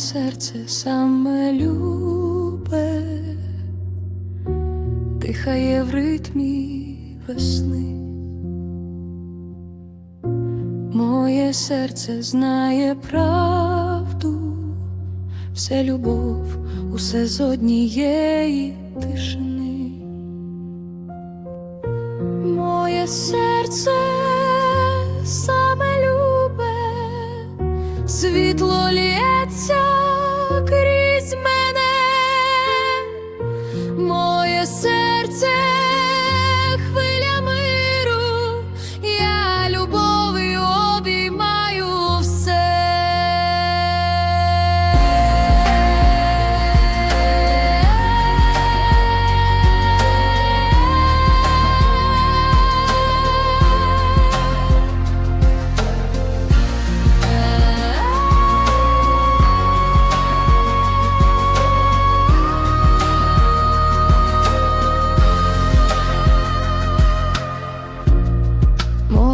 серце саме любе, дихає в ритмі весни. Моє серце знає правду, все любов, усе з однієї тишини. Моє серце світло лється крізь мене, моє серце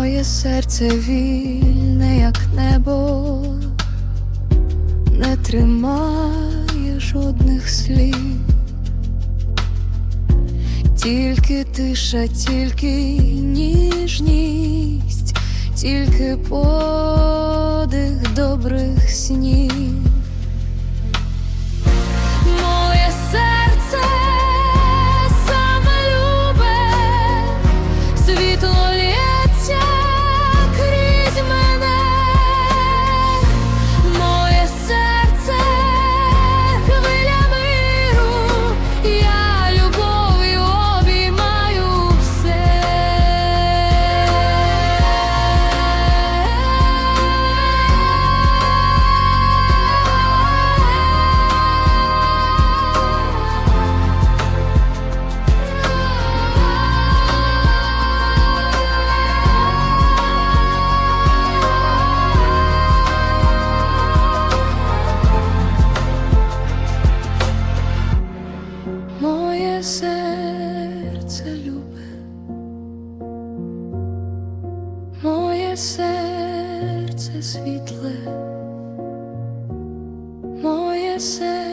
Моє серце вільне, як небо, не тримає жодних слів, тільки тиша, тільки ніжність, тільки подих добрих снів. Серце любе, моє серце світле, моє серце.